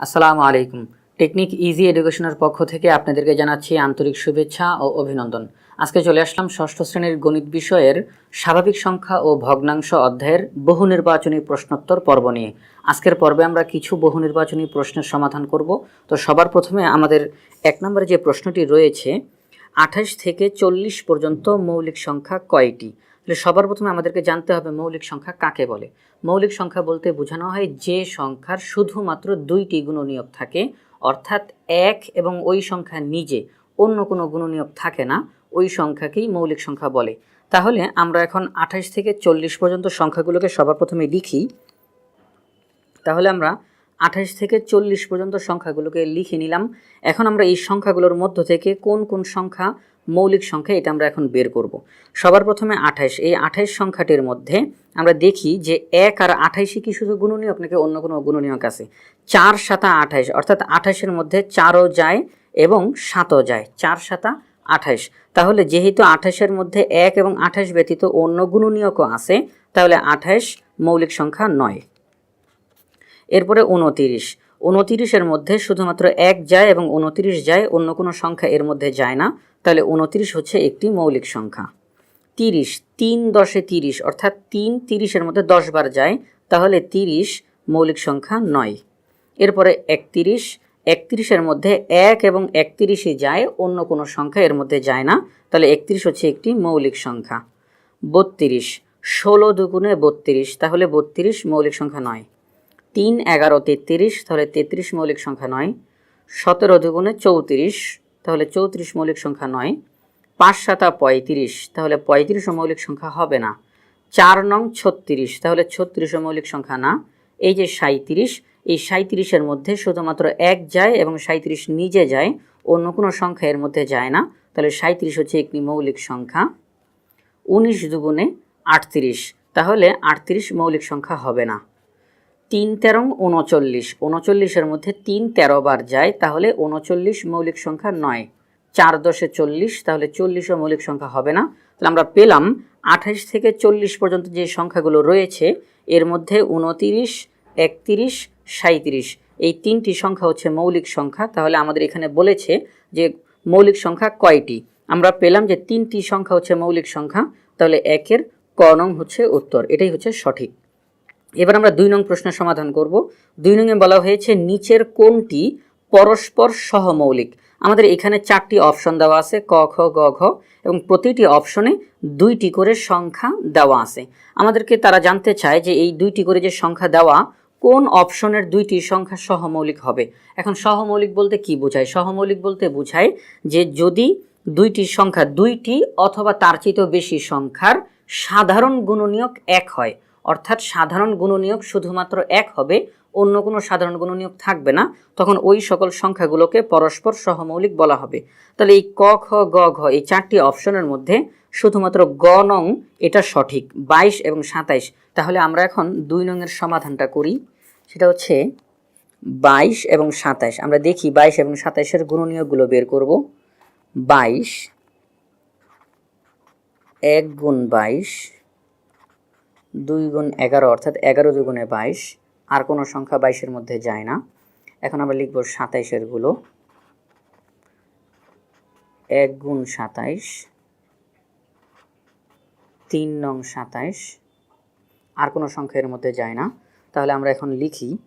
আসসালামু আলাইকুম। Technique easy এডুকেশনের পক্ষ থেকে আপনাদেরকে জানাচ্ছি আন্তরিক শুভেচ্ছা ও অভিনন্দন। আজকে চলে আসলাম ষষ্ঠ শ্রেণির গণিত বিষয়ের স্বাভাবিক সংখ্যা ও ভগ্নাংশ অধ্যায়ের বহু নির্বাচনী প্রশ্নোত্তর পর্ব নিয়ে। আজকের পর্বে আমরা কিছু বহু নির্বাচনী প্রশ্নের সমাধান করব। তো সবার প্রথমে আমাদের এক নম্বরে যে প্রশ্নটি রয়েছে, আঠাশ থেকে চল্লিশ পর্যন্ত মৌলিক সংখ্যা কয়টি? সবার প্রথমে আমাদেরকে জানতে হবে মৌলিক সংখ্যা কাকে বলে। মৌলিক সংখ্যা বলতে বোঝানো হয় যে সংখ্যার শুধুমাত্র দুইটি গুণনীয়ক থাকে, অর্থাৎ এক এবং ওই সংখ্যা নিজে, অন্য কোনো গুণনীয়ক থাকে না, ওই সংখ্যাকেই মৌলিক সংখ্যা বলে। তাহলে আমরা এখন আঠাশ থেকে চল্লিশ পর্যন্ত সংখ্যাগুলোকে সবার প্রথমে লিখি। তাহলে আমরা আঠাশ থেকে চল্লিশ পর্যন্ত সংখ্যাগুলোকে লিখে নিলাম। এখন আমরা এই সংখ্যাগুলোর মধ্য থেকে কোন কোন সংখ্যা মৌলিক সংখ্যা এটা আমরা এখন বের করব। সবার প্রথমে আঠাশ এই আঠাশ সংখ্যাটির মধ্যে আমরা দেখি যে এক আর আঠাইশই কি শুধু গুণনীয়ক নাকি অন্য কোনো গুণনীয়ক আছে। চার সাতা আঠাইশ, অর্থাৎ আঠাশের মধ্যে চারও যায় এবং সাতও যায়। চার সাতা আঠাইশ। তাহলে যেহেতু আঠাশের মধ্যে এক এবং আঠাশ ব্যতীত অন্য গুণনীয়কও আছে, তাহলে আঠাইশ মৌলিক সংখ্যা নয়। এরপরে উনতিরিশ। উনতিরিশের মধ্যে শুধুমাত্র এক যায় এবং উনতিরিশ যায়, অন্য কোনো সংখ্যা এর মধ্যে যায় না। তাহলে উনত্রিশ হচ্ছে একটি মৌলিক সংখ্যা। তিরিশ, তিন দশে তিরিশ, অর্থাৎ তিন তিরিশের মধ্যে দশ বার যায়, তাহলে তিরিশ মৌলিক সংখ্যা নয়। এরপরে একতিরিশ, একত্রিশের মধ্যে এক এবং একত্রিশে যায়, অন্য কোনো সংখ্যা এর মধ্যে যায় না, তাহলে একত্রিশ হচ্ছে একটি মৌলিক সংখ্যা। বত্রিশ, ষোলো দুগুণে বত্রিশ, তাহলে বত্রিশ মৌলিক সংখ্যা নয়। তিন, এগারো তেত্রিশ, তাহলে তেত্রিশ মৌলিক সংখ্যা নয়। সতেরো দুগুণে চৌত্রিশ তাহলে চৌত্রিশ মৌলিক সংখ্যা নয়। পাঁচ সাতা পঁয়ত্রিশ, তাহলে পঁয়ত্রিশ মৌলিক সংখ্যা হবে না। চার নং ছত্রিশ, তাহলে ছত্রিশও মৌলিক সংখ্যা না। এই যে সাঁত্রিশ এই সাঁত্রিশের মধ্যে শুধুমাত্র এক যায় এবং সাঁত্রিশ নিজে যায়, অন্য কোনো সংখ্যা এর মধ্যে যায় না। তাহলে সাঁত্রিশ হচ্ছে একটি মৌলিক সংখ্যা। উনিশ দুগুণে আটত্রিশ, তাহলে আটত্রিশ মৌলিক সংখ্যা হবে না। তিন তেরো উনচল্লিশ উনচল্লিশের মধ্যে তিন তেরো বার যায়, তাহলে উনচল্লিশ মৌলিক সংখ্যা নয়। চার দশে চল্লিশ, তাহলে চল্লিশও মৌলিক সংখ্যা হবে না। তাহলে আমরা পেলাম আঠাশ থেকে চল্লিশ পর্যন্ত যে সংখ্যাগুলো রয়েছে, এর মধ্যে উনতিরিশ একতিরিশ সাঁত্রিশ এই তিনটি সংখ্যা হচ্ছে মৌলিক সংখ্যা। তাহলে আমাদের এখানে বলেছে যে মৌলিক সংখ্যা কয়টি? আমরা পেলাম যে তিনটি সংখ্যা হচ্ছে মৌলিক সংখ্যা, তাহলে একের ক নং হচ্ছে উত্তর। এটাই হচ্ছে সঠিক। এবার আমরা দুই নং প্রশ্নের সমাধান করব। দুই নংয়ে বলা হয়েছে, নিচের কোনটি পরস্পর সহমৌলিক। আমাদের এখানে চারটি অপশন দেওয়া আছে, ক, খ, গ, ঘ, এবং প্রতিটি অপশনে দুইটি করে সংখ্যা দেওয়া আছে। আমাদেরকে তারা জানতে চায় যে এই দুইটি করে যে সংখ্যা দেওয়া, কোন অপশনের দুইটি সংখ্যা সহমৌলিক হবে? এখন সহমৌলিক বলতে কি বোঝায়? সহমৌলিক বলতে বোঝায় যে যদি দুইটি সংখ্যা দুইটি অথবা তার চেয়েও বেশি সংখ্যার সাধারণ গুণনীয়ক এক হয় অর্থাৎ সাধারণ গুণনীয়ক শুধুমাত্র এক হবে, অন্য কোনো সাধারণ গুণনীয়ক থাকবে না, তখন ওই সকল সংখ্যাগুলোকে পরস্পর সহমৌলিক বলা হবে। তাহলে এই ক, খ, গ, ঘ এই চারটি অপশনের মধ্যে শুধুমাত্র গ নং এটা সঠিক, বাইশ এবং সাতাইশ। তাহলে আমরা এখন দুই নংয়ের সমাধানটা করি। সেটা হচ্ছে বাইশ এবং সাতাইশ। আমরা দেখি বাইশ এবং সাতাইশের গুণনীয়কগুলো বের করব। বাইশ এক গুণ বাইশ দুই গুণ এগারো, অর্থাৎ এগারো দুগুণে বাইশ, আর কোনো সংখ্যা বাইশের মধ্যে যায় না। এখন আমরা লিখব সাতাইশেরগুলো। এক গুণ সাতাইশ, তিন নং সাতাইশ, আর কোনো সংখ্যা এর মধ্যে যায় না। তাহলে আমরা এখন লিখি,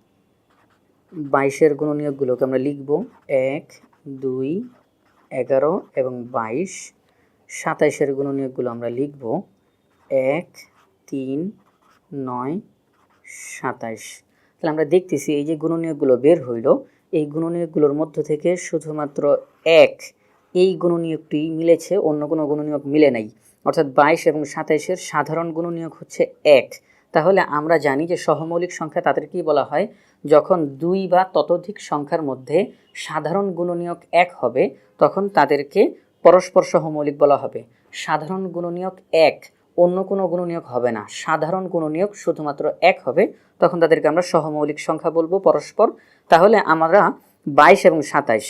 বাইশের গুণনীয়কগুলোকে আমরা লিখব। এক, দুই, এগারো এবং বাইশ। সাতাইশের গুণনীয়কগুলো আমরা লিখব। এক তিন, নয়, সাতাইশ। তাহলে আমরা দেখতেছি এই যে গুণনীয়কগুলো বের হইল, এই গুণনীয়কগুলোর মধ্য থেকে শুধুমাত্র এক এই গুণনীয়কটি মিলেছে, অন্য কোনো গুণনীয়ক মিলে নাই। অর্থাৎ বাইশ এবং সাতাইশের সাধারণ গুণনীয়ক হচ্ছে এক। তাহলে আমরা জানি যে সহমৌলিক সংখ্যা তাদের তাদেরকেই বলা হয়? যখন দুই বা ততোধিক সংখ্যার মধ্যে সাধারণ গুণনীয়ক এক হবে, তখন তাদেরকে পরস্পর সহমৌলিক বলা হবে। সাধারণ গুণনীয়ক এক অন্য কোনো গুণনীয়ক হবে না। সাধারণ গুণনীয়ক শুধুমাত্র এক হবে। তখন তাদেরকে আমরা সহমৌলিক সংখ্যা বলব পরস্পর। তাহলে আমরা বাইশ এবং সাতাইশ,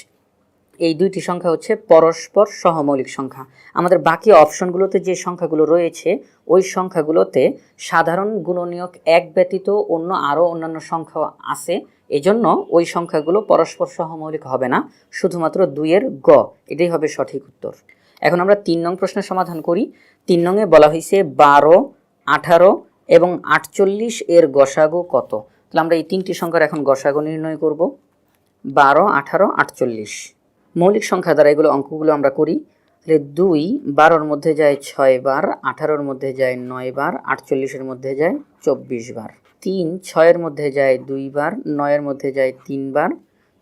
এই দুইটি সংখ্যা হচ্ছে পরস্পর সহমৌলিক সংখ্যা। আমাদের বাকি অপশনগুলোতে যে সংখ্যাগুলো রয়েছে, ওই সংখ্যাগুলোতে সাধারণ গুণনীয়ক এক ব্যতীত অন্য আরও অন্যান্য সংখ্যা আছে। এজন্য ওই সংখ্যাগুলো পরস্পর সহমৌলিক হবে না। শুধুমাত্র দুইয়ের গ, এটাই হবে সঠিক উত্তর। এখন আমরা তিন নং প্রশ্নের সমাধান করি। তিন নংয়ে বলা হয়েছে বারো, আঠারো এবং আটচল্লিশ এর গসাগো কত? তাহলে আমরা এই তিনটি সংখ্যার এখন গসাগো নির্ণয় করব। বারো, আঠারো, আটচল্লিশ। মৌলিক সংখ্যা দ্বারা এগুলো অঙ্কগুলো আমরা করি। তাহলে দুই বারোর মধ্যে যায় ছয় বার, আঠারোর মধ্যে যায় নয় বার, আটচল্লিশের মধ্যে যায় চব্বিশ বার। তিন, ছয়ের মধ্যে যায় দুই বার, নয়ের মধ্যে যায় তিনবার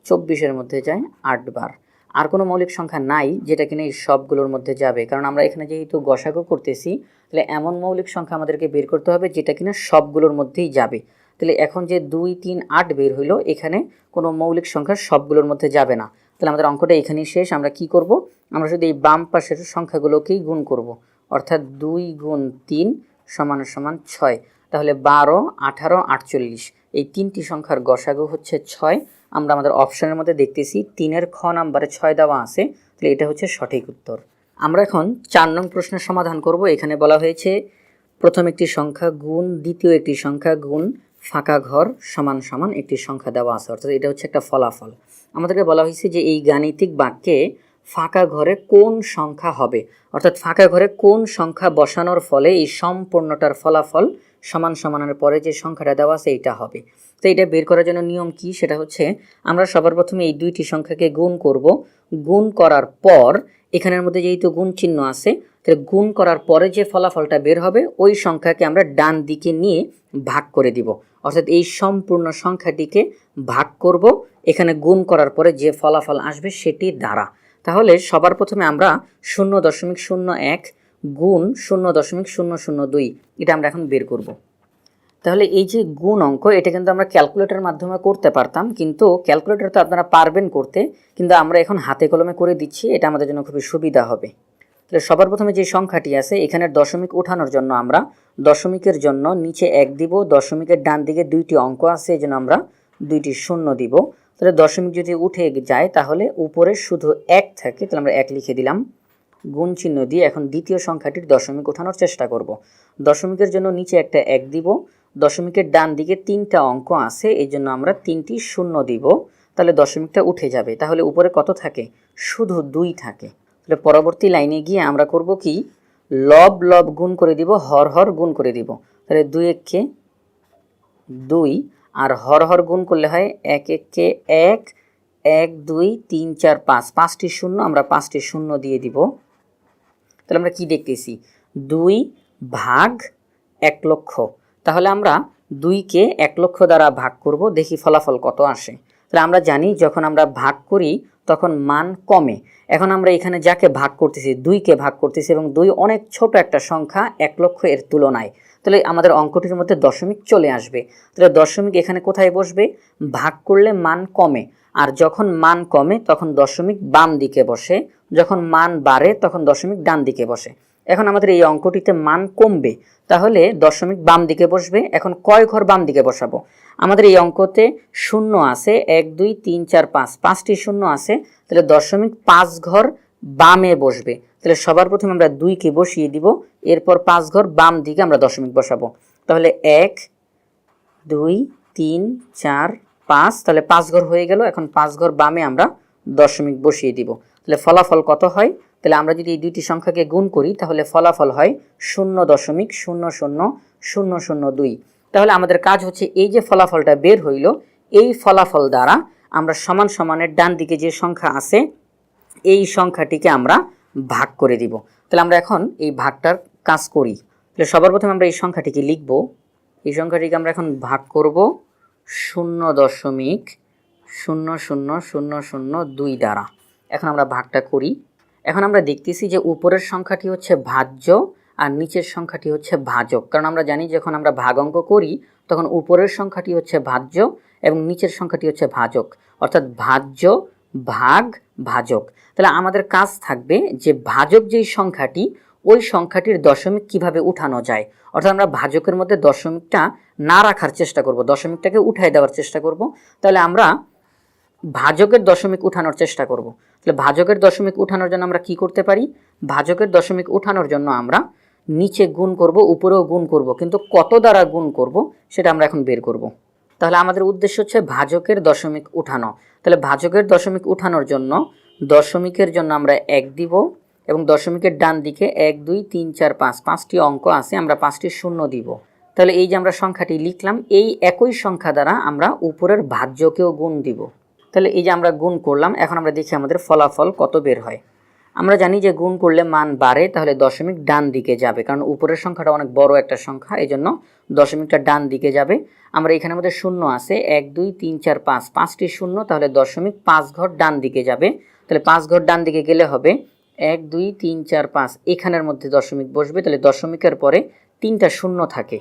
চব্বিশের মধ্যে যায় আট বার। আর কোনো মৌলিক সংখ্যা নাই যেটা কিনা এই সবগুলোর মধ্যে যাবে। কারণ আমরা এখানে যেহেতু গসাগু করতেছি, তাহলে এমন মৌলিক সংখ্যা আমাদেরকে বের করতে হবে যেটা কিনা সবগুলোর মধ্যেই যাবে। তাহলে এখন যে দুই, তিন, আট বের হইল, এখানে কোনো মৌলিক সংখ্যা সবগুলোর মধ্যে যাবে না। তাহলে আমাদের অঙ্কটা এখানেই শেষ, আমরা কি করব? আমরা শুধু এই বাম পাশের সংখ্যাগুলোকেই গুণ করব। অর্থাৎ দুই গুণ তিন সমান সমান ছয়। তাহলে বারো, আঠারো, আটচল্লিশ। এই তিনটি সংখ্যার গসাগু হচ্ছে ছয়। আমরা আমাদের অপশনের মধ্যে দেখতেছি তিনের খ নাম্বারে ছয় দেওয়া আছে, তাহলে এটা হচ্ছে সঠিক উত্তর। আমরা এখন চার নং প্রশ্নের সমাধান করব। এখানে বলা হয়েছে, প্রথম একটি সংখ্যা গুণ, দ্বিতীয় একটি সংখ্যা গুণ, ফাঁকা ঘর সমান সমান একটি সংখ্যা দেওয়া আছে, অর্থাৎ এটা হচ্ছে একটা ফলাফল। আমাদেরকে বলা হয়েছে যে এই গাণিতিক বাক্যে ফাঁকা ঘরে কোন সংখ্যা হবে, অর্থাৎ ফাঁকা ঘরে কোন সংখ্যা বসানোর ফলে এই সম্পূর্ণটার ফলাফল সমান সমানের পরে যে সংখ্যাটা দেওয়া আছে এইটা হবে। তো এটা বের করার জন্য নিয়ম কি? সেটা হচ্ছে আমরা সবার প্রথমে এই দুইটি সংখ্যাকে গুণ করব। গুণ করার পর এখানের মধ্যে যেহেতু গুণ চিহ্ন আছে, তাহলে গুণ করার পরে যে ফলাফলটা বের হবে, ওই সংখ্যাকে আমরা ডান দিকে নিয়ে ভাগ করে দিব। অর্থাৎ এই সম্পূর্ণ সংখ্যাটিকে ভাগ করব। এখানে গুণ করার পরে যে ফলাফল আসবে সেটি দ্বারা। তাহলে সবার প্রথমে আমরা শূন্য দশমিক শূন্য এক গুণ শূন্য দশমিক শূন্য শূন্য দুই, এটা আমরা এখন বের করব। তাহলে এই যে গুণ অঙ্ক, এটা কিন্তু আমরা ক্যালকুলেটরের মাধ্যমে করতে পারতাম, কিন্তু ক্যালকুলেটর তো আপনারা পারবেন করতে, কিন্তু আমরা এখন হাতে কলমে করে দিচ্ছি, এটা আমাদের জন্য খুবই সুবিধা হবে। তাহলে সবার প্রথমে যে সংখ্যাটি আছে এখানের দশমিক উঠানোর জন্য আমরা দশমিকের জন্য নিচে এক দিব, দশমিকের ডান দিকে দুইটি অঙ্ক আছে, এই জন্য আমরা দুইটি শূন্য দিব। তাহলে দশমিক যদি উঠে যায়, তাহলে উপরে শুধু এক থাকে, তাহলে আমরা এক লিখে দিলাম। গুণ চিহ্ন দিয়ে এখন দ্বিতীয় সংখ্যাটির দশমিক ওঠানোর চেষ্টা করব। দশমিকের জন্য নিচে একটা এক দিব। দশমিকের ডান দিকে তিনটা অঙ্ক আছে, এই জন্য আমরা তিনটি শূন্য দিব। তাহলে দশমিকটা উঠে যাবে। তাহলে উপরে কত থাকে? শুধু দুই থাকে। তাহলে পরবর্তী লাইনে গিয়ে আমরা করব কি? লব লব গুণ করে দিব, হর হর গুণ করে দিব। তাহলে দুই এককে দুই আর হর হর গুণ করলে হয় এক এককে এক এক, দুই, তিন, চার, পাঁচ। পাঁচটি শূন্য, আমরা পাঁচটি শূন্য দিয়ে দিব। তাহলে আমরা কি দেখতেছি? দুই ভাগ এক লক্ষ। তাহলে আমরা দুইকে এক লক্ষ দ্বারা ভাগ করব, দেখি ফলাফল কত আসে। তাহলে আমরা জানি যখন আমরা ভাগ করি, তখন মান কমে। এখন আমরা এখানে যাকে ভাগ করতেছি, দুইকে ভাগ করতেছি এবং দুই অনেক ছোট একটা সংখ্যা এক লক্ষ এর তুলনায়। তাহলে আমাদের অঙ্কটির মধ্যে দশমিক চলে আসবে। তাহলে দশমিক এখানে কোথায় বসবে? ভাগ করলে মান কমে। আর যখন মান কমে, তখন দশমিক বাম দিকে বসে। যখন মান বাড়ে, তখন দশমিক ডান দিকে বসে। এখন আমাদের এই অঙ্কটিতে মান কমবে। তাহলে দশমিক বাম দিকে বসবে। এখন কয় ঘর বাম দিকে বসাবো? আমাদের এই অঙ্কতে শূন্য আছে, এক, দুই, তিন, চার, পাঁচ। পাঁচটি শূন্য আছে, তাহলে দশমিক পাঁচ ঘর বামে বসবে। তাহলে সবার প্রথমে আমরা দুইকে বসিয়ে দিব, এরপর পাঁচ ঘর বাম দিকে আমরা দশমিক বসাবো। তাহলে এক, দুই, তিন, চার, পাঁচ, তাহলে পাঁচ ঘর হয়ে গেল, এখন পাঁচ ঘর বামে আমরা দশমিক বসিয়ে দিব। তাহলে ফলাফল কত হয়? তাহলে আমরা যদি এই দুইটি সংখ্যাকে গুণ করি, তাহলে ফলাফল হয় শূন্য দশমিক শূন্য শূন্য শূন্য শূন্য দুই। তাহলে আমাদের কাজ হচ্ছে এই যে ফলাফলটা বের হইল, এই ফলাফল দ্বারা আমরা সমান সমানের ডান দিকে যে সংখ্যা আছে, এই সংখ্যাটিকে আমরা ভাগ করে দিব। তাহলে আমরা এখন এই ভাগটার কাজ করি। তাহলে সবার প্রথমে আমরা এই সংখ্যাটিকে লিখব। এই সংখ্যাটিকে আমরা এখন ভাগ করব শূন্য দশমিক শূন্য শূন্য শূন্য শূন্য দুই দ্বারা। এখন আমরা ভাগটা করি। এখন আমরা দেখতেছি যে উপরের সংখ্যাটি হচ্ছে ভাজ্য আর নিচের সংখ্যাটি হচ্ছে ভাজক। কারণ আমরা জানি যখন আমরা ভাগ অঙ্ক করি, তখন উপরের সংখ্যাটি হচ্ছে ভাজ্য এবং নিচের সংখ্যাটি হচ্ছে ভাজক। অর্থাৎ ভাজ্য ভাগ ভাজক। তাহলে আমাদের কাজ থাকবে যে ভাজক যেই সংখ্যাটি, ওই সংখ্যাটির দশমিক কীভাবে উঠানো যায়। অর্থাৎ আমরা ভাজকের মধ্যে দশমিকটা না রাখার চেষ্টা করব, দশমিকটাকে উঠাই দেওয়ার চেষ্টা করব। তাহলে আমরা ভাজকের দশমিক উঠানোর চেষ্টা করব। তাহলে ভাজকের দশমিক উঠানোর জন্য আমরা কি করতে পারি? ভাজকের দশমিক উঠানোর জন্য আমরা নিচে গুণ করব, উপরেও গুণ করব, কিন্তু কত দ্বারা গুণ করব সেটা আমরা এখন বের করব। তাহলে আমাদের উদ্দেশ্য হচ্ছে ভাজকের দশমিক উঠানো। তাহলে ভাজকের দশমিক উঠানোর জন্য দশমিকের জন্য আমরা এক দিব এবং দশমিকের ডান দিকে এক, দুই, তিন, চার, পাঁচ, পাঁচটি অঙ্ক আছে, আমরা পাঁচটি শূন্য দিব। তাহলে এই যে আমরা সংখ্যাটি লিখলাম, এই একই সংখ্যা দ্বারা আমরা উপরের ভাজ্যকেও গুণ দিব। তাহলে এই যে আমরা গুণ করলাম, এখন আমরা দেখি আমাদের ফলাফল কত বের হয়। আমরা জানি যে গুণ করলে মান বাড়ে, তাহলে দশমিক ডান দিকে যাবে, কারণ উপরের সংখ্যাটা অনেক বড় একটা সংখ্যা এই জন্য দশমিকটা ডান দিকে যাবে। আমরা এখানে আমাদের শূন্য আছে, এক, দুই, তিন, চার, পাঁচ, পাঁচটি শূন্য, তাহলে দশমিক পাঁচ ঘর ডান দিকে যাবে। তাহলে পাঁচ ঘর ডান দিকে গেলে হবে এক, দুই, তিন, চার, পাঁচ, এখানের মধ্যে দশমিক বসবে, তাহলে দশমিকের পরে তিনটা শূন্য থাকে,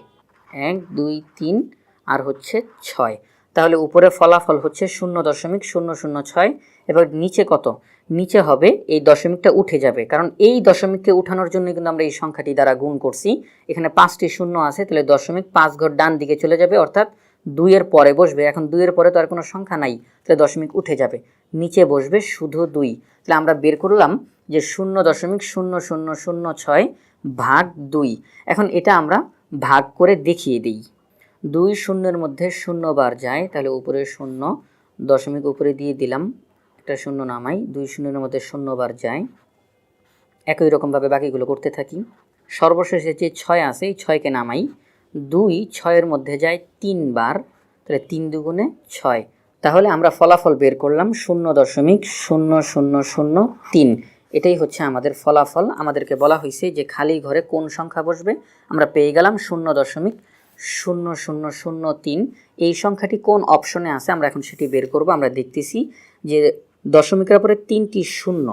এক, দুই, তিন, আর হচ্ছে ছয়। তাহলে উপরে ফলাফল হচ্ছে শূন্য দশমিক, শূন্য শূন্য, ছয়, এবার নিচে কত? নিচে হবে, এই দশমিকটা উঠে যাবে। কারণ এই দশমিককে উঠানোর জন্য কিন্তু আমরা এই সংখ্যাটি দ্বারা গুণ করছি। এখানে পাঁচটি শূন্য আছে, তাহলে দশমিক পাঁচ ঘর ডান দিকে চলে যাবে, অর্থাৎ দুইয়ের পরে বসবে। এখন দুইয়ের পরে তো আর কোনো সংখ্যা নাই, তাহলে দশমিক উঠে যাবে। নিচে বসবে শুধু দুই। তাহলে আমরা বের করলাম যে শূন্য দশমিক শূন্য শূন্য শূন্য ছয় ভাগ দুই। এখন এটা আমরা ভাগ করে দেখিয়ে দিই। দুই শূন্যের মধ্যে শূন্য বার যায়, তাহলে উপরে শূন্য দশমিক উপরে দিয়ে দিলাম একটা শূন্য নামাই, দুই শূন্যের মধ্যে শূন্য বার যায়। একই রকমভাবে বাকিগুলো করতে থাকি। সর্বশেষে যে ছয় আছে, এই ছয়কে নামাই। দুই ছয়ের মধ্যে যায় তিনবার, তাহলে তিন দুগুণে ছয়। তাহলে আমরা ফলাফল বের করলাম শূন্য দশমিক শূন্য শূন্য শূন্য তিন। এটাই হচ্ছে আমাদের ফলাফল। আমাদেরকে বলা হয়েছে যে খালি ঘরে কোন সংখ্যা বসবে? আমরা পেয়ে গেলাম শূন্য দশমিক শূন্য শূন্য শূন্য তিন। এই সংখ্যাটি কোন অপশনে আছে আমরা এখন সেটি বের করব। আমরা দেখতেছি যে দশমিকের পরে তিনটি শূন্য।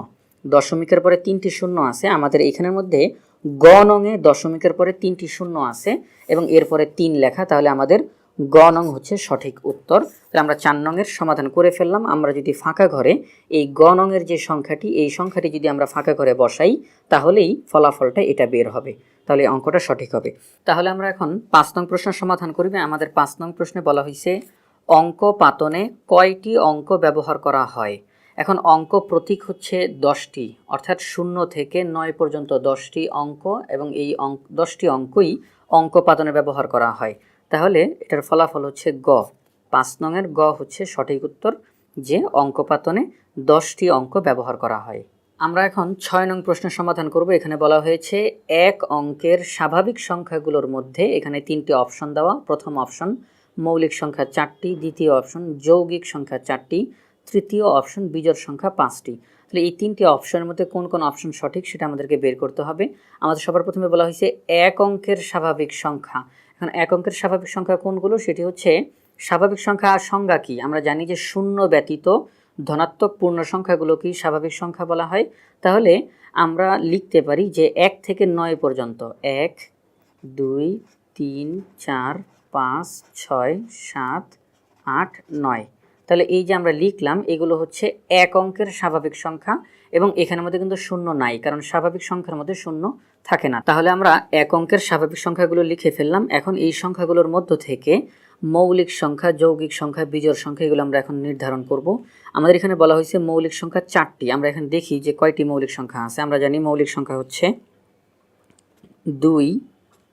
দশমিকের পরে তিনটি শূন্য আছে। আমাদের এখানের মধ্যে গ নংয়ে দশমিকের পরে তিনটি শূন্য আছে এবং এরপরে তিন লেখা, তাহলে আমাদের গ নং হচ্ছে সঠিক উত্তর। তাহলে আমরা চার নংয়ের সমাধান করে ফেললাম। আমরা যদি ফাঁকা ঘরে এই গ নংয়ের যে সংখ্যাটি, এই সংখ্যাটি যদি আমরা ফাঁকা ঘরে বসাই, তাহলেই ফলাফলটা এটা বের হবে। তাহলে অঙ্কটা সঠিক হবে। তাহলে আমরা এখন পাঁচ নং প্রশ্ন সমাধান করি। আমাদের পাঁচ নং প্রশ্নে বলা হয়েছে অঙ্ক পাতনে কয়টি অঙ্ক ব্যবহার করা হয়? এখন অঙ্ক প্রতীক হচ্ছে দশটি, অর্থাৎ শূন্য থেকে নয় পর্যন্ত দশটি অঙ্ক এবং এই অঙ্ক দশটি অঙ্কই অঙ্ক পাতনে ব্যবহার করা হয়। তাহলে এটার ফলাফল হচ্ছে গ। পাঁচ নংয়ের গ হচ্ছে সঠিক উত্তর, যে অঙ্ক পাতনে দশটি অঙ্ক ব্যবহার করা হয়। আমরা এখন ছয় নং প্রশ্নের সমাধান করব। এখানে বলা হয়েছে এক অঙ্কের স্বাভাবিক সংখ্যাগুলোর মধ্যে এখানে তিনটি অপশন দেওয়া। প্রথম অপশন মৌলিক সংখ্যা চারটি, দ্বিতীয় অপশন যৌগিক সংখ্যা চারটি। তৃতীয় অপশন বিজোড় সংখ্যা পাঁচটি। তাহলে এই তিনটি অপশনের মধ্যে কোন কোন অপশন সঠিক সেটা আমাদেরকে বের করতে হবে। আমাদের সবার প্রথমে বলা হয়েছে এক অঙ্কের স্বাভাবিক সংখ্যা। এখন এক অঙ্কের স্বাভাবিক সংখ্যা কোনগুলো? সেটি হচ্ছে স্বাভাবিক সংখ্যা আর সংজ্ঞা কি? আমরা জানি যে শূন্য ব্যতীত ধনাত্মক পূর্ণ সংখ্যাগুলোকেই স্বাভাবিক সংখ্যা বলা হয়। তাহলে আমরা লিখতে পারি যে এক থেকে নয় পর্যন্ত, এক, দুই, তিন, চার, পাঁচ, ছয়, সাত, আট, নয়। তাহলে এই যে আমরা লিখলাম, এগুলো হচ্ছে এক অঙ্কের স্বাভাবিক সংখ্যা এবং এখানের মধ্যে কিন্তু শূন্য নাই, কারণ স্বাভাবিক সংখ্যার মধ্যে শূন্য থাকে না। তাহলে আমরা এক অঙ্কের স্বাভাবিক সংখ্যাগুলো লিখে ফেললাম। এখন এই সংখ্যাগুলোর মধ্য থেকে মৌলিক সংখ্যা, যৌগিক সংখ্যা, বিজোড় সংখ্যা এগুলো আমরা এখন নির্ধারণ করব। আমাদের এখানে বলা হয়েছে মৌলিক সংখ্যা চারটি। আমরা এখানে দেখি যে কয়টি মৌলিক সংখ্যা আছে। আমরা জানি মৌলিক সংখ্যা হচ্ছে দুই,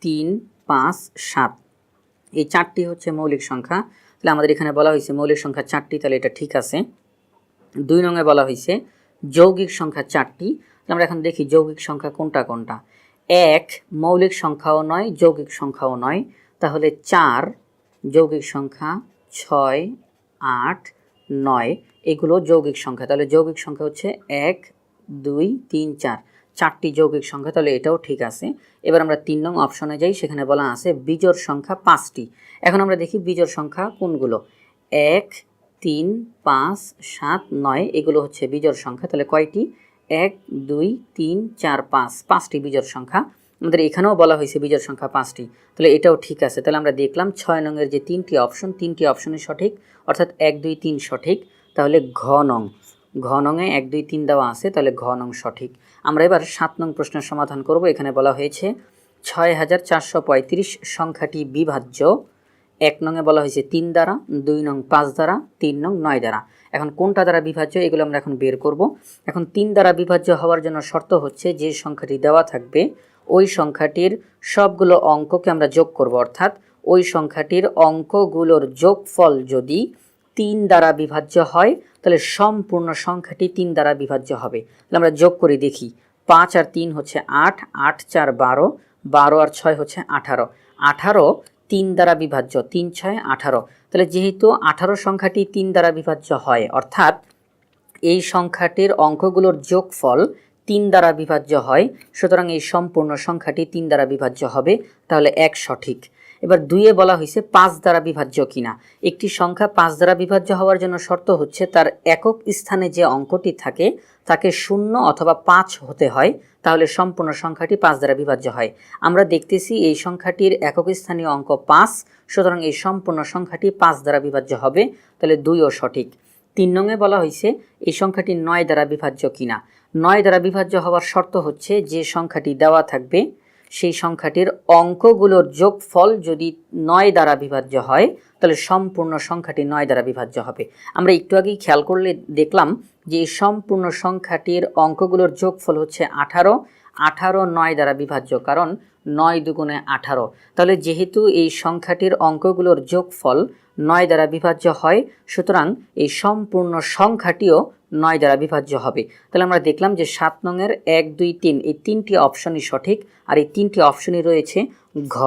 তিন, পাঁচ, সাত। এই চারটি হচ্ছে মৌলিক সংখ্যা। তাহলে আমাদের এখানে বলা হয়েছে মৌলিক সংখ্যা চারটি, তাহলে এটা ঠিক আছে। দুই নঙে বলা হয়েছে যৌগিক সংখ্যা চারটি আমরা এখন দেখি যৌগিক সংখ্যা কোনটা কোনটা। এক, মৌলিক সংখ্যাও নয়, যৌগিক সংখ্যাও নয়। তাহলে চার, যৌগিক সংখ্যা ছয়, আট, নয়, এগুলো যৌগিক সংখ্যা। তাহলে যৌগিক সংখ্যা হচ্ছে এক, দুই, তিন, চার। চারটি যৌগিক সংখ্যা, তাহলে এটাও ঠিক আছে। এবার আমরা তিন নং অপশনে যাই, সেখানে বলা আছে বিজোড় সংখ্যা পাঁচটি। এখন আমরা দেখি বিজোড় সংখ্যা কোনগুলো? এক, তিন, পাঁচ, সাত, নয়, এগুলো হচ্ছে বিজোড় সংখ্যা। তাহলে কয়টি? এক, দুই, তিন, চার, পাঁচ, পাঁচটি বিজোড় সংখ্যা। আমাদের এখানেও বলা হয়েছে বিজোড় সংখ্যা পাঁচটি। তাহলে এটাও ঠিক আছে। তাহলে আমরা দেখলাম ছয় নংয়ের যে তিনটি অপশন তিনটি অপশনই সঠিক, অর্থাৎ এক, দুই, তিন সঠিক। তাহলে ঘ নং। ঘ নংয়ে এক, দুই, তিন দেওয়া আছে, তাহলে ঘ নং সঠিক। আমরা এবার সাত নং প্রশ্নের সমাধান করব। এখানে বলা হয়েছে ছয় হাজার চারশো পঁয়ত্রিশ সংখ্যাটি বিভাজ্য। এক নংয়ে বলা হয়েছে তিন দ্বারা, দুই নং পাঁচ দ্বারা, তিন নং নয় দ্বারা। এখন কোনটা দ্বারা বিভাজ্য এগুলো আমরা এখন বের করব। এখন তিন দ্বারা বিভাজ্য হওয়ার জন্য শর্ত হচ্ছে যে সংখ্যাটি দেওয়া থাকবে, ওই সংখ্যাটির সবগুলো অঙ্ককে আমরা যোগ করব। অর্থাৎ ওই সংখ্যাটির অঙ্কগুলোর যোগফল যদি তিন দ্বারা বিভাজ্য হয় তাহলে সম্পূর্ণ সংখ্যাটি তিন দ্বারা বিভাজ্য হবে। তাহলে আমরা যোগ করে দেখি। পাঁচ আর তিন হচ্ছে আট আট চার বারো বারো আর ছয় হচ্ছে আঠারো। আঠারো তিন দ্বারা বিভাজ্য, তিন ছয় আঠারো। তাহলে যেহেতু আঠারো সংখ্যাটি তিন দ্বারা বিভাজ্য হয়, অর্থাৎ এই সংখ্যাটির অঙ্কগুলোর যোগফল তিন দ্বারা বিভাজ্য হয়, সুতরাং এই সম্পূর্ণ সংখ্যাটি তিন দ্বারা বিভাজ্য হবে, তাহলে এক সঠিক। এবার দুইয়ে বলা হয়েছে পাঁচ দ্বারা বিভাজ্য কিনা। একটি সংখ্যা পাঁচ দ্বারা বিভাজ্য হওয়ার জন্য শর্ত হচ্ছে তার একক স্থানে যে অঙ্কটি থাকে, তাকে শূন্য অথবা পাঁচ হতে হয়, তাহলে সম্পূর্ণ সংখ্যাটি পাঁচ দ্বারা বিভাজ্য হয়। আমরা দেখতেছি এই সংখ্যাটির একক স্থানীয় অঙ্ক পাঁচ, সুতরাং এই সম্পূর্ণ সংখ্যাটি পাঁচ দ্বারা বিভাজ্য হবে, তাহলে দুইও সঠিক। তিন নঙে বলা হয়েছে এই সংখ্যাটি নয় দ্বারা বিভাজ্য কিনা। নয় দ্বারা বিভাজ্য হওয়ার শর্ত হচ্ছে যে সংখ্যাটি দেওয়া থাকবে সেই সংখ্যাটির অঙ্কগুলোর যোগফল যদি নয় দ্বারা বিভাজ্য হয়, তাহলে সম্পূর্ণ সংখ্যাটি নয় দ্বারা বিভাজ্য হবে। আমরা একটু আগেই খেয়াল করলে দেখলাম যে এই সম্পূর্ণ সংখ্যাটির অঙ্কগুলোর যোগফল হচ্ছে আঠারো আঠারো নয় দ্বারা বিভাজ্য, কারণ নয় দুগুণে আঠারো। তাহলে যেহেতু এই সংখ্যাটির অঙ্কগুলোর যোগফল নয় দ্বারা বিভাজ্য হয়, সুতরাং এই সম্পূর্ণ সংখ্যাটিও নয় দ্বারা বিভাজ্য হবে। তাহলে আমরা দেখলাম যে সাত নংয়ের এক, দুই, তিন, এই তিনটি অপশনই সঠিক আর এই তিনটি অপশনই রয়েছে ঘ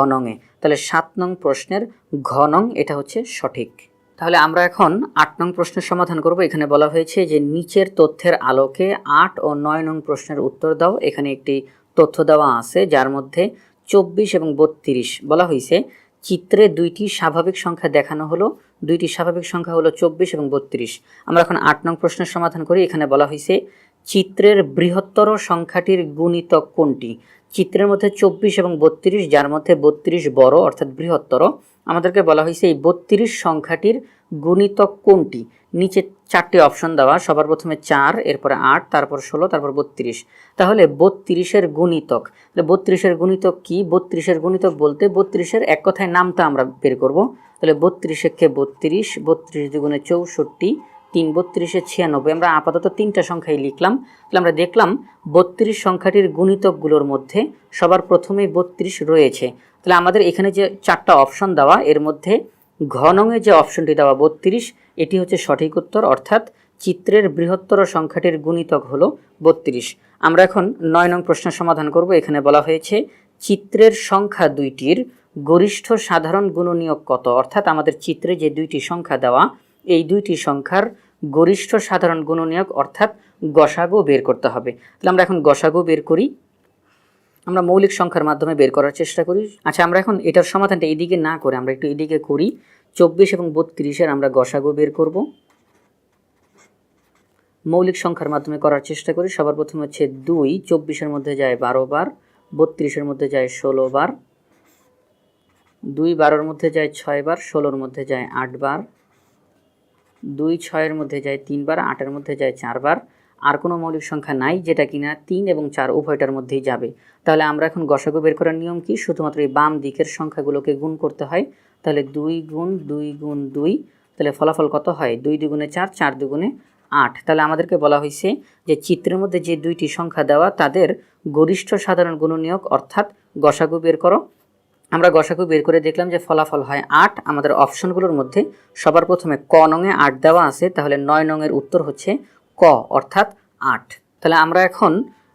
তাহলে সাত নং প্রশ্নের ঘ নং, এটা হচ্ছে সঠিক। তাহলে আমরা এখন আট নং প্রশ্নের সমাধান করব। এখানে বলা হয়েছে যে নিচের তথ্যের আলোকে আট ও নয় নং প্রশ্নের উত্তর দাও। এখানে একটি তথ্য দেওয়া আছে, যার মধ্যে চব্বিশ এবং বত্রিশ বলা হয়েছে। চিত্রে দুইটি স্বাভাবিক সংখ্যা দেখানো হলো। দুইটি স্বাভাবিক সংখ্যা হলো চব্বিশ এবং বত্রিশ। আমরা এখন আট নং প্রশ্নের সমাধান করি। এখানে বলা হয়েছে, চিত্রের বৃহত্তর সংখ্যাটির গুণিতক কোনটি? চিত্রের মধ্যে চব্বিশ এবং বত্রিশ, যার মধ্যে বত্রিশ বড়, অর্থাৎ বৃহত্তর। আমাদেরকে বলা হয়েছে, এই বত্রিশ সংখ্যাটির গুণিতক কোনটি? নিচে চারটি অপশন দেওয়া, সবার প্রথমে চার, এরপরে আট, তারপর ষোলো, তারপর বত্রিশ। তাহলে বত্রিশের গুণিতক। তাহলে বত্রিশের গুণিতক কি? বত্রিশের গুণিতক বলতে বত্রিশের এক কথায় নামটা আমরা বের করব। তাহলে বত্রিশে কে বত্রিশ বত্রিশ দুগুণে চৌষট্টি, তিন বত্রিশে ছিয়ানব্বই। আমরা আপাতত তিনটা সংখ্যাই লিখলাম। তাহলে আমরা দেখলাম বত্রিশ সংখ্যাটির গুণিতকগুলোর মধ্যে সবার প্রথমেই বত্রিশ রয়েছে। তাহলে আমাদের এখানে যে চারটা অপশন দেওয়া, এর মধ্যে ঘনঙে যে অপশনটি দেওয়া বত্রিশ, এটি হচ্ছে সঠিক উত্তর, অর্থাৎ চিত্রের বৃহত্তর সংখ্যাটির গুণিতক হলো বত্রিশ। আমরা এখন নয় নং প্রশ্নের সমাধান করব। এখানে বলা হয়েছে, চিত্রের সংখ্যা দুইটির গরিষ্ঠ সাধারণ গুণনীয়ক কত? অর্থাৎ আমাদের চিত্রে যে দুইটি সংখ্যা দেওয়া, এই দুইটি সংখ্যার গরিষ্ঠ সাধারণ গুণনীয়ক, অর্থাৎ গসাগু বের করতে হবে। তাহলে আমরা এখন গসাগু বের করি। আমরা মৌলিক সংখ্যার মাধ্যমে বের করার চেষ্টা করি। আচ্ছা আমরা এখন এটার সমাধানটা এদিকে না করে আমরা একটু এদিকে করি। চব্বিশ এবং বত্রিশের আমরা গসাগু বের করব। মৌলিক সংখ্যার মাধ্যমে করার চেষ্টা করি। সবার প্রথমে হচ্ছে দুই, চব্বিশের মধ্যে যায় বারো বার, বত্রিশের মধ্যে যায় ষোলো বার, দুই বারোর মধ্যে যায় ছয় বার, ষোলোর মধ্যে যায় আট বার, দুই ছয়ের মধ্যে যায় তিনবার আটের মধ্যে যায় চারবার আর কোনো মৌলিক সংখ্যা নাই, যেটা কিনা তিন এবং চার উভয়টার মধ্যেই যাবে। তাহলে আমরা এখন গসাগু বের করার নিয়ম কি? শুধুমাত্র এই বাম দিকের সংখ্যাগুলোকে গুণ করতে হয়। তাহলে দুই গুণ দুই গুণ দুই, তাহলে ফলাফল কত হয়? দুই দুগুণে চার চার দুগুণে আট। তাহলে আমাদেরকে বলা হয়েছে যে চিত্রের মধ্যে যে দুইটি সংখ্যা দেওয়া, তাদের গরিষ্ঠ সাধারণ গুণনীয়ক, অর্থাৎ গসাগু বের করো। আমরা গসাগু বের করে দেখলাম যে ফলাফল হয় আট। আমাদের অপশনগুলোর মধ্যে সবার প্রথমে ক নঙে আট দেওয়া আছে। তাহলে নয় নঙের উত্তর হচ্ছে ক, অর্থাৎ আট। তাহলে আমরা এখন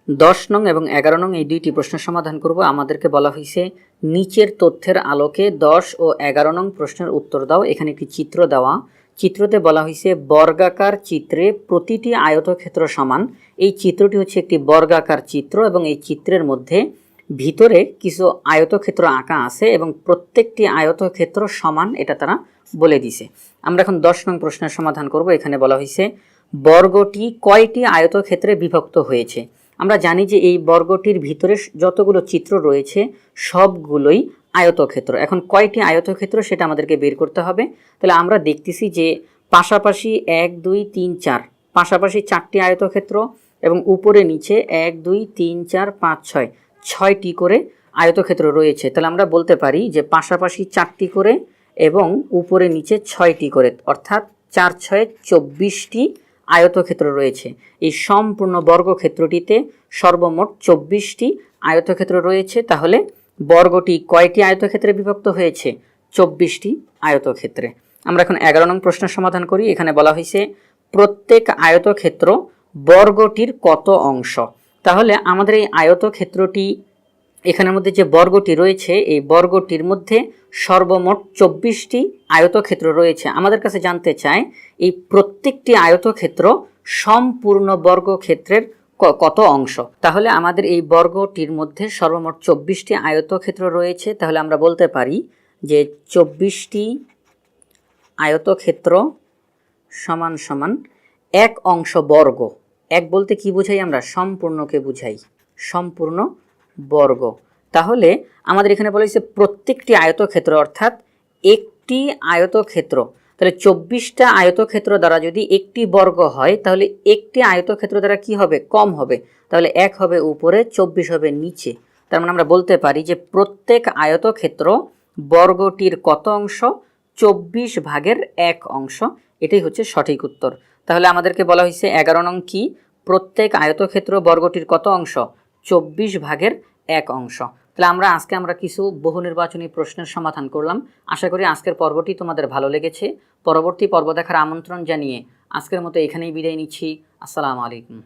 দশ নং এবং এগারো নং এই দুইটি প্রশ্নের সমাধান করব। আমাদেরকে বলা হয়েছে, নিচের তথ্যের আলোকে দশ ও এগারো নং প্রশ্নের উত্তর দাও। এখানে একটি চিত্র দেওয়া। চিত্রতে বলা হয়েছে, বর্গাকার চিত্রে প্রতিটি আয়তক্ষেত্র সমান। এই চিত্রটি হচ্ছে একটি বর্গাকার চিত্র এবং এই চিত্রের মধ্যে ভিতরে কিছু আয়তক্ষেত্র আঁকা আছে এবং প্রত্যেকটি আয়তক্ষেত্র সমান, এটা তারা বলে দিছে আমরা এখন দশ নং প্রশ্নের সমাধান করব। এখানে বলা হয়েছে বর্গটি কয়টি আয়তক্ষেত্রে বিভক্ত হয়েছে? আমরা জানি যে এই বর্গটির ভিতরে যতগুলো চিত্র রয়েছে, সবগুলোই আয়তক্ষেত্র। এখন কয়টি আয়তক্ষেত্র সেটা আমাদেরকে বের করতে হবে। তাহলে আমরা দেখতেছি যে পাশাপাশি এক, দুই, তিন, চার। পাশাপাশি চারটি আয়তক্ষেত্র এবং উপরে নিচে এক, দুই, তিন, চার, পাঁচ, ছয়। ছয়টি করে আয়তক্ষেত্র রয়েছে। তাহলে আমরা বলতে পারি যে পাশাপাশি চারটি করে এবং উপরে নিচে ছয়টি করে। অর্থাৎ চার, ছয়, চব্বিশটি আয়তক্ষেত্র রয়েছে। এই সম্পূর্ণ বর্গক্ষেত্রটিতে সর্বমোট চব্বিশটি আয়তক্ষেত্র রয়েছে। তাহলে বর্গটি কয়টি আয়তক্ষেত্রে বিভক্ত হয়েছে? চব্বিশটি আয়তক্ষেত্রে। আমরা এখন এগারো নং প্রশ্নের সমাধান করি। এখানে বলা হয়েছে, প্রত্যেক আয়তক্ষেত্র বর্গটির কত অংশ? তাহলে আমাদের এই আয়তক্ষেত্রটি এখানের মধ্যে যে বর্গটি রয়েছে, এই বর্গটির মধ্যে সর্বমোট চব্বিশটি আয়তক্ষেত্র রয়েছে। আমাদের কাছে জানতে চাই, এই প্রত্যেকটি আয়তক্ষেত্র সম্পূর্ণ বর্গক্ষেত্রের কত অংশ? তাহলে আমাদের এই বর্গটির মধ্যে সর্বমোট চব্বিশটি আয়তক্ষেত্র রয়েছে। তাহলে আমরা বলতে পারি যে চব্বিশটি আয়তক্ষেত্র সমান সমান এক অংশ বর্গ। এক বলতে কি বুঝাই আমরা? সম্পূর্ণকে বুঝাই। সম্পূর্ণ বর্গ। তাহলে আমাদের এখানে বলা হয়েছে প্রত্যেকটি আয়তক্ষেত্র, অর্থাৎ একটি আয়তক্ষেত্র। তাহলে চব্বিশটা আয়তক্ষেত্র দ্বারা যদি একটি বর্গ হয়, তাহলে একটি আয়তক্ষেত্র দ্বারা কি হবে? কম হবে। তাহলে এক হবে উপরে, চব্বিশ হবে নিচে। তার মানে আমরা বলতে পারি যে প্রত্যেক আয়তক্ষেত্র বর্গটির কত অংশ? চব্বিশ ভাগের এক অংশ। এটাই হচ্ছে সঠিক উত্তর। তাহলে আমাদেরকে বলা হয়েছে এগারো নং কি? প্রত্যেক আয়তক্ষেত্র বর্গটির কত অংশ? চব্বিশ ভাগের এক অংশ। তাহলে আমরা আজকে আমরা কিছু বহু নির্বাচনী প্রশ্নের সমাধান করলাম। আশা করি আজকের পর্বটি তোমাদের ভালো লেগেছে। পরবর্তী পর্ব দেখার আমন্ত্রণ জানিয়ে আজকের মতো এখানেই বিদায় নিচ্ছি। আসসালামু আলাইকুম।